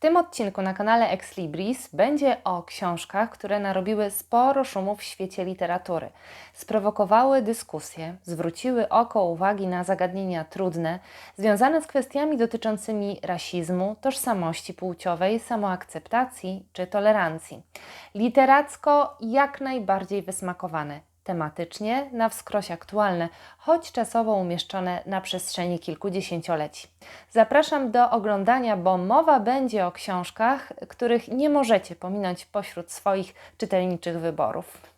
tym odcinku na kanale Ex Libris będzie o książkach, które narobiły sporo szumu w świecie literatury. Sprowokowały dyskusje, zwróciły oko uwagi na zagadnienia trudne, związane z kwestiami dotyczącymi rasizmu, tożsamości płciowej, samoakceptacji czy tolerancji. Literacko jak najbardziej wysmakowane tematycznie na wskroś aktualne, choć czasowo umieszczone na przestrzeni kilkudziesięcioleci. Zapraszam do oglądania, bo mowa będzie o książkach, których nie możecie pominąć pośród swoich czytelniczych wyborów.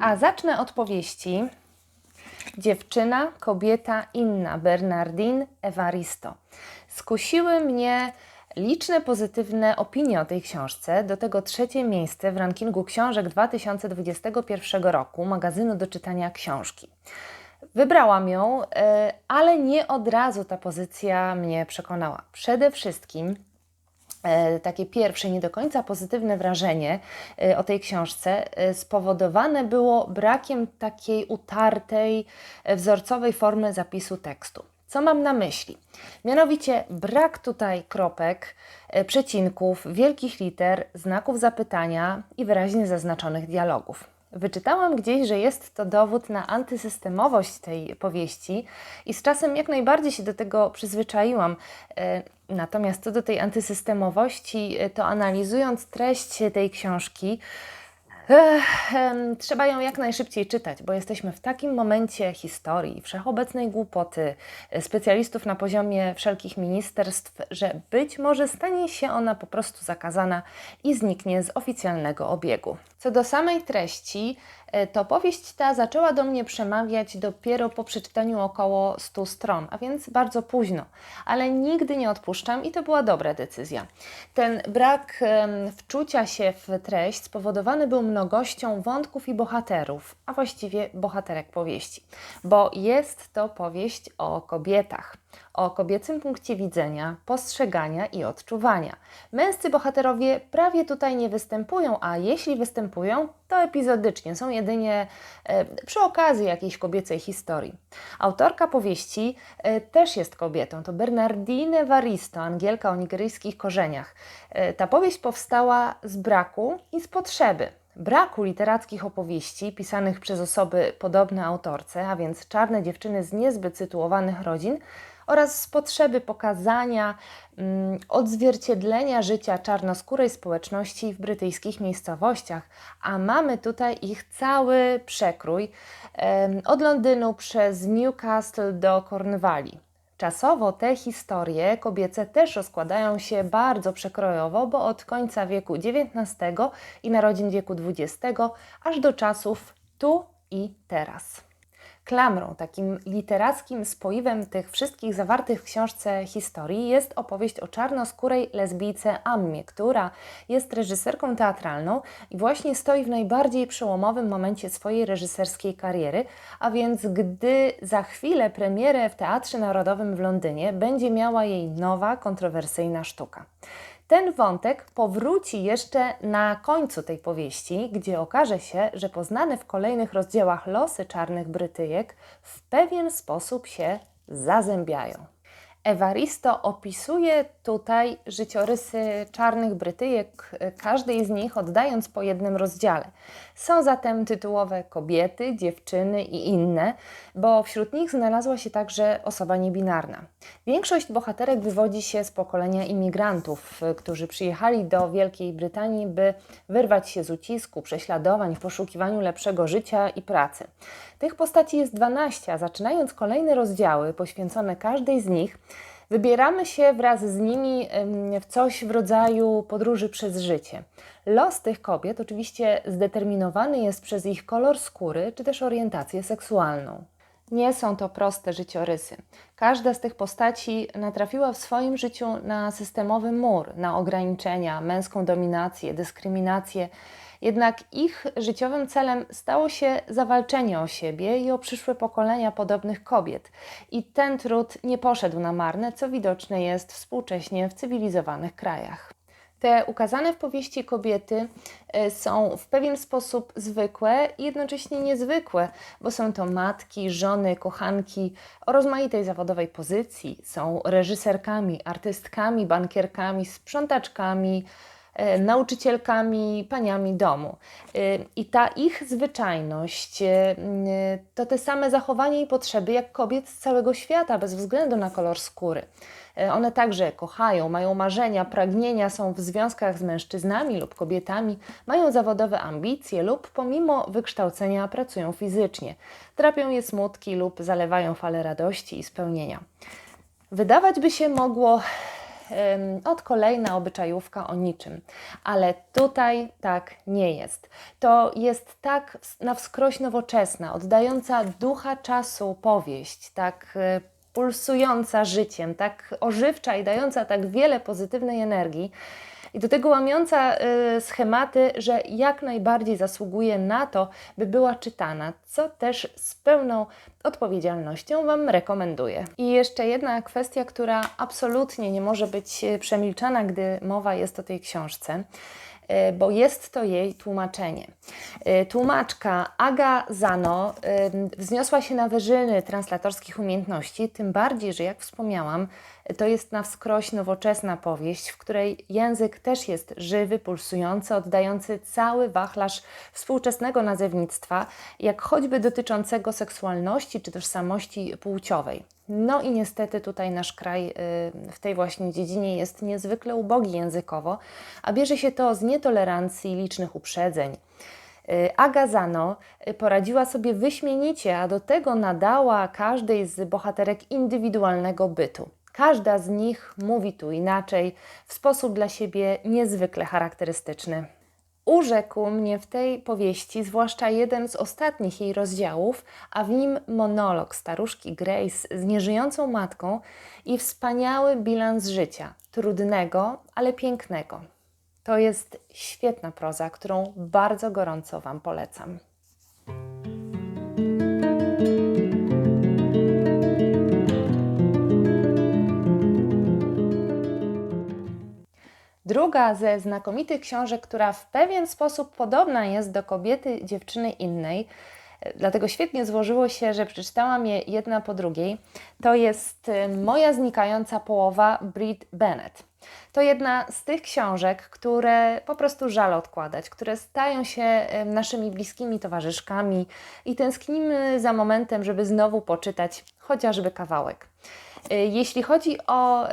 A zacznę od powieści Dziewczyna, kobieta inna, Bernardine Evaristo. Skusiły mnie liczne pozytywne opinie o tej książce, do tego trzecie miejsce w rankingu książek 2021 roku magazynu do czytania książki. Wybrałam ją, e, ale nie od razu ta pozycja mnie przekonała. Przede wszystkim takie pierwsze, nie do końca pozytywne wrażenie e, o tej książce e, spowodowane było brakiem takiej utartej, wzorcowej formy zapisu tekstu. Co mam na myśli? Mianowicie brak tutaj kropek, przecinków, wielkich liter, znaków zapytania i wyraźnie zaznaczonych dialogów. Wyczytałam gdzieś, że jest to dowód na antysystemowość tej powieści i z czasem jak najbardziej się do tego przyzwyczaiłam. Natomiast co do tej antysystemowości, to analizując treść tej książki, Ech, trzeba ją jak najszybciej czytać, bo jesteśmy w takim momencie historii, wszechobecnej głupoty, e, specjalistów na poziomie wszelkich ministerstw, że być może stanie się ona po prostu zakazana i zniknie z oficjalnego obiegu. Co do samej treści, e, to powieść ta zaczęła do mnie przemawiać dopiero po przeczytaniu około 100 stron, a więc bardzo późno, ale nigdy nie odpuszczam i to była dobra decyzja. Ten brak wczucia się w treść spowodowany był mnogością wątków i bohaterów, a właściwie bohaterek powieści, bo jest to powieść o kobietach o kobiecym punkcie widzenia, postrzegania i odczuwania. Męscy bohaterowie prawie tutaj nie występują, a jeśli występują, to epizodycznie, są jedynie e, przy okazji jakiejś kobiecej historii. Autorka powieści e, też jest kobietą, to Bernardine Varisto, Angielka o nigeryjskich korzeniach. E, ta powieść powstała z braku i z potrzeby braku literackich opowieści pisanych przez osoby podobne autorce, a więc czarne dziewczyny z niezbyt sytuowanych rodzin, oraz z potrzeby pokazania, mm, odzwierciedlenia życia czarnoskórej społeczności w brytyjskich miejscowościach, a mamy tutaj ich cały przekrój od Londynu przez Newcastle do Cornwalli. Czasowo te historie kobiece też rozkładają się bardzo przekrojowo, bo od końca wieku XIX i narodzin wieku XX aż do czasów tu i teraz klamrą, takim literackim spoiwem tych wszystkich zawartych w książce historii jest opowieść o czarnoskórej lesbijce Ammie, która jest reżyserką teatralną i właśnie stoi w najbardziej przełomowym momencie swojej reżyserskiej kariery, a więc gdy za chwilę premierę w Teatrze Narodowym w Londynie będzie miała jej nowa, kontrowersyjna sztuka. Ten wątek powróci jeszcze na końcu tej powieści, gdzie okaże się, że poznane w kolejnych rozdziałach losy czarnych Brytyjek w pewien sposób się zazębiają. Ewaristo opisuje tutaj życiorysy czarnych Brytyjek, każdej z nich oddając po jednym rozdziale. Są zatem tytułowe kobiety, dziewczyny i inne, bo wśród nich znalazła się także osoba niebinarna. Większość bohaterek wywodzi się z pokolenia imigrantów, którzy przyjechali do Wielkiej Brytanii, by wyrwać się z ucisku, prześladowań w poszukiwaniu lepszego życia i pracy. Tych postaci jest 12, a zaczynając kolejne rozdziały poświęcone każdej z nich, Wybieramy się wraz z nimi w coś w rodzaju podróży przez życie. Los tych kobiet oczywiście zdeterminowany jest przez ich kolor skóry czy też orientację seksualną. Nie są to proste życiorysy. Każda z tych postaci natrafiła w swoim życiu na systemowy mur, na ograniczenia, męską dominację, dyskryminację jednak ich życiowym celem stało się zawalczenie o siebie i o przyszłe pokolenia podobnych kobiet. I ten trud nie poszedł na marne, co widoczne jest współcześnie w cywilizowanych krajach. Te ukazane w powieści kobiety e, są w pewien sposób zwykłe i jednocześnie niezwykłe, bo są to matki, żony, kochanki. O rozmaitej zawodowej pozycji, są reżyserkami, artystkami, bankierkami, sprzątaczkami, nauczycielkami, paniami domu. E, I ta ich zwyczajność e, to te same zachowania i potrzeby jak kobiet z całego świata, bez względu na kolor skóry. E, One także kochają, mają marzenia, pragnienia, są w związkach z mężczyznami lub kobietami, mają zawodowe ambicje lub pomimo wykształcenia pracują fizycznie. Trapią je smutki lub zalewają fale radości i spełnienia. Wydawać by się mogło od kolejna obyczajówka o niczym, ale tutaj tak nie jest. To jest tak na wskroś nowoczesna, oddająca ducha czasu powieść, tak e, pulsująca życiem, tak ożywcza i dająca tak wiele pozytywnej energii. I do tego łamiąca y, schematy, że jak najbardziej zasługuje na to, by była czytana, co też z pełną odpowiedzialnością Wam rekomenduję. I jeszcze jedna kwestia, która absolutnie nie może być e, przemilczana, gdy mowa jest o tej książce bo jest to jej tłumaczenie. E, Tłumaczka Aga Zano e, wzniosła się na wyżyny translatorskich umiejętności, tym bardziej, że jak wspomniałam, to jest na wskroś nowoczesna powieść, w której język też jest żywy, pulsujący, oddający cały wachlarz współczesnego nazewnictwa, jak choćby dotyczącego seksualności czy tożsamości płciowej. No i niestety tutaj nasz kraj y, w tej właśnie dziedzinie jest niezwykle ubogi językowo, a bierze się to z nietolerancji licznych uprzedzeń. Y, Aga Zano y, poradziła sobie wyśmienicie, a do tego nadała każdej z bohaterek indywidualnego bytu. Każda z nich mówi tu inaczej, w sposób dla siebie niezwykle charakterystyczny. Urzekł mnie w tej powieści, zwłaszcza jeden z ostatnich jej rozdziałów, a w nim monolog staruszki Grace z nieżyjącą matką i wspaniały bilans życia, trudnego, ale pięknego. To jest świetna proza, którą bardzo gorąco Wam polecam. Druga ze znakomitych książek, która w pewien sposób podobna jest do kobiety dziewczyny innej, dlatego świetnie złożyło się, że przeczytałam je jedna po drugiej, to jest e, Moja znikająca połowa Brit Bennett. To jedna z tych książek, które po prostu żal odkładać, które stają się e, naszymi bliskimi towarzyszkami i tęsknimy za momentem, żeby znowu poczytać chociażby kawałek. E, Jeśli chodzi o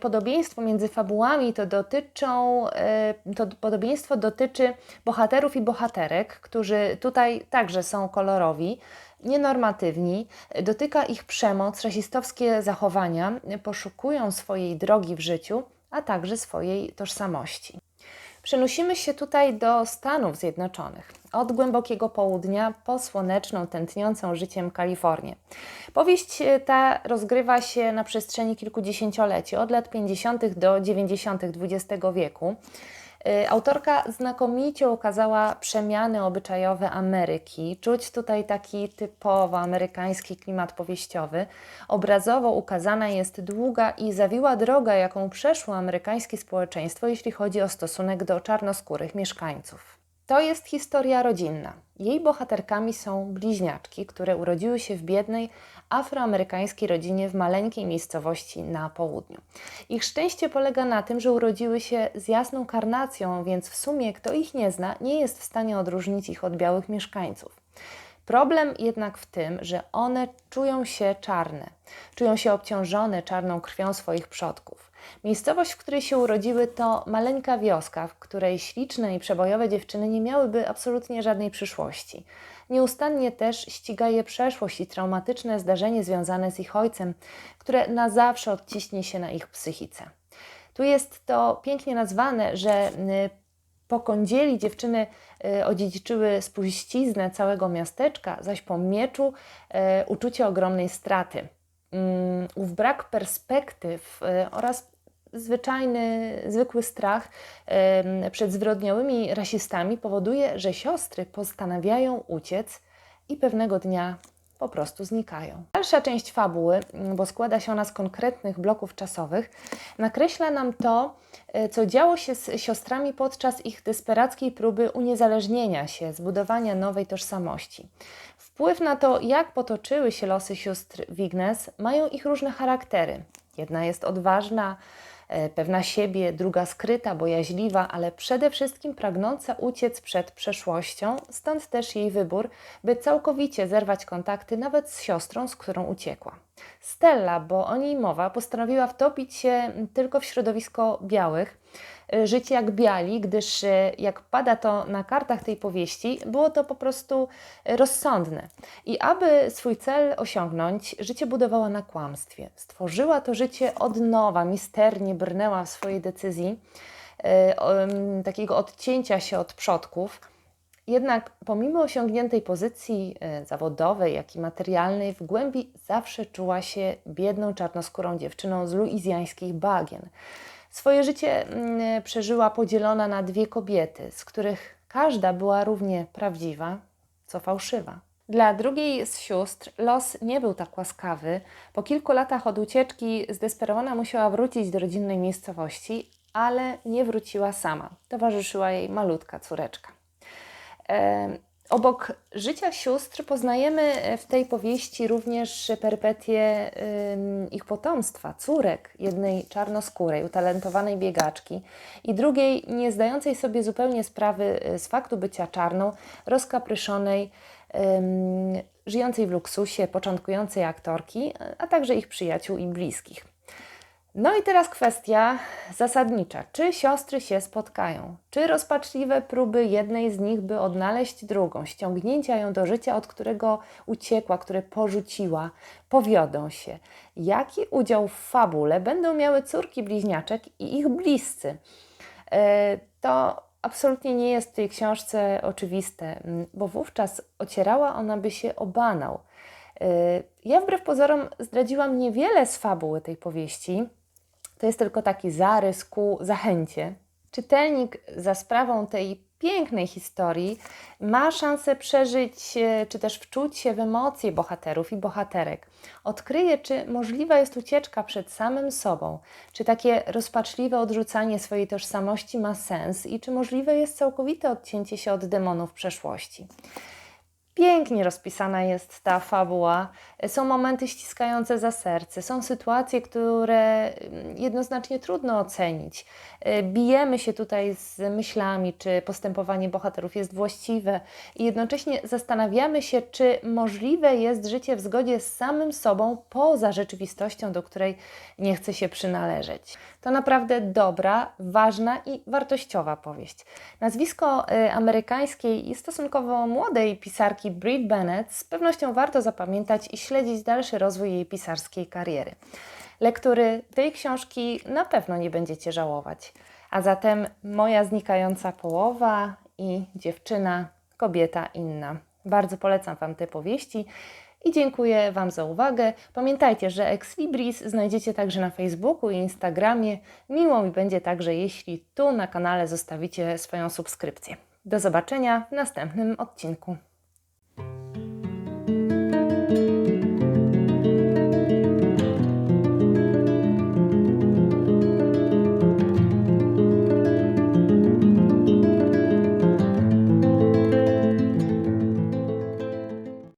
podobieństwo między fabułami, to dotyczą, e, to podobieństwo dotyczy bohaterów i bohaterek, którzy tutaj także są kolorowi, nienormatywni, dotyka ich przemoc, rasistowskie zachowania, poszukują swojej drogi w życiu, a także swojej tożsamości. Przenosimy się tutaj do Stanów Zjednoczonych, od głębokiego południa po słoneczną, tętniącą życiem Kalifornię. Powieść e, ta rozgrywa się na przestrzeni kilkudziesięcioleci, od lat 50. do 90. XX wieku. E, Autorka znakomicie ukazała przemiany obyczajowe Ameryki. Czuć tutaj taki typowo amerykański klimat powieściowy. Obrazowo ukazana jest długa i zawiła droga, jaką przeszło amerykańskie społeczeństwo, jeśli chodzi o stosunek do czarnoskórych mieszkańców. To jest historia rodzinna. Jej bohaterkami są bliźniaczki, które urodziły się w biednej afroamerykańskiej rodzinie w maleńkiej miejscowości na południu. Ich szczęście polega na tym, że urodziły się z jasną karnacją, więc w sumie kto ich nie zna, nie jest w stanie odróżnić ich od białych mieszkańców. Problem jednak w tym, że one czują się czarne, czują się obciążone czarną krwią swoich przodków. Miejscowość, w której się urodziły, to maleńka wioska, w której śliczne i przebojowe dziewczyny nie miałyby absolutnie żadnej przyszłości. Nieustannie też ściga je przeszłość i traumatyczne zdarzenie związane z ich ojcem, które na zawsze odciśnie się na ich psychice. Tu jest to pięknie nazwane, że y, po kądzieli dziewczyny y, odziedziczyły spuściznę całego miasteczka, zaś po mieczu y, uczucie ogromnej straty. Mm, Ów brak perspektyw oraz zwyczajny, zwykły strach przed zwyrodniałymi rasistami powoduje, że siostry postanawiają uciec i pewnego dnia po prostu znikają. Dalsza część fabuły, mm, bo składa się ona z konkretnych bloków czasowych, nakreśla nam to, e, co działo się z siostrami podczas ich desperackiej próby uniezależnienia się, zbudowania nowej tożsamości. Wpływ na to, jak potoczyły się losy sióstr Wignes, mają ich różne charaktery. Jedna jest odważna, pewna siebie, druga skryta, bojaźliwa, ale przede wszystkim pragnąca uciec przed przeszłością, stąd też jej wybór, by całkowicie zerwać kontakty nawet z siostrą, z którą uciekła. Stella, bo o niej mowa, postanowiła wtopić się tylko w środowisko białych, y, żyć jak biali, gdyż y, jak pada to na kartach tej powieści, było to po prostu y, rozsądne. I aby swój cel osiągnąć, życie budowała na kłamstwie. Stworzyła to życie od nowa, misternie brnęła w swojej decyzji, takiego odcięcia się od przodków. Jednak pomimo osiągniętej pozycji zawodowej, jak i materialnej, w głębi zawsze czuła się biedną, czarnoskórą dziewczyną z luizjańskich bagien. Swoje życie mm, przeżyła podzielona na dwie kobiety, z których każda była równie prawdziwa, co fałszywa. Dla drugiej z sióstr los nie był tak łaskawy. Po kilku latach od ucieczki zdesperowana musiała wrócić do rodzinnej miejscowości, ale nie wróciła sama. Towarzyszyła jej malutka córeczka. Obok życia sióstr poznajemy w tej powieści również perypetie ich potomstwa, córek, jednej czarnoskórej, utalentowanej biegaczki i drugiej, nie zdającej sobie zupełnie sprawy y, z faktu bycia czarną, rozkapryszonej, żyjącej w luksusie, początkującej aktorki, a także ich przyjaciół i bliskich. No i teraz kwestia zasadnicza. Czy siostry się spotkają? Czy rozpaczliwe próby jednej z nich, by odnaleźć drugą, ściągnięcia ją do życia, od którego uciekła, które porzuciła, powiodą się? Jaki udział w fabule będą miały córki bliźniaczek i ich bliscy? E, to absolutnie nie jest w tej książce oczywiste, bo wówczas ocierała ona by się o banał. E, ja wbrew pozorom zdradziłam niewiele z fabuły tej powieści, to jest tylko taki zarys ku zachęcie. Czytelnik za sprawą tej pięknej historii ma szansę przeżyć czy też wczuć się w emocje bohaterów i bohaterek. Odkryje, czy możliwa jest ucieczka przed samym sobą, czy takie rozpaczliwe odrzucanie swojej tożsamości ma sens i czy możliwe jest całkowite odcięcie się od demonów przeszłości. Pięknie rozpisana jest ta fabuła. Są momenty ściskające za serce, są sytuacje, które mm, jednoznacznie trudno ocenić. E, bijemy się tutaj z myślami, czy postępowanie bohaterów jest właściwe, i jednocześnie zastanawiamy się, czy możliwe jest życie w zgodzie z samym sobą poza rzeczywistością, do której nie chce się przynależeć. To naprawdę dobra, ważna i wartościowa powieść. Nazwisko e, amerykańskiej i stosunkowo młodej pisarki Brit Bennett z pewnością warto zapamiętać i śledzić dalszy rozwój jej pisarskiej kariery. Lektury tej książki na pewno nie będziecie żałować. A zatem moja znikająca połowa i dziewczyna, kobieta inna. Bardzo polecam Wam te powieści i dziękuję Wam za uwagę. Pamiętajcie, że Ex Libris znajdziecie także na Facebooku i Instagramie. Miło mi będzie także, jeśli tu na kanale zostawicie swoją subskrypcję. Do zobaczenia w następnym odcinku.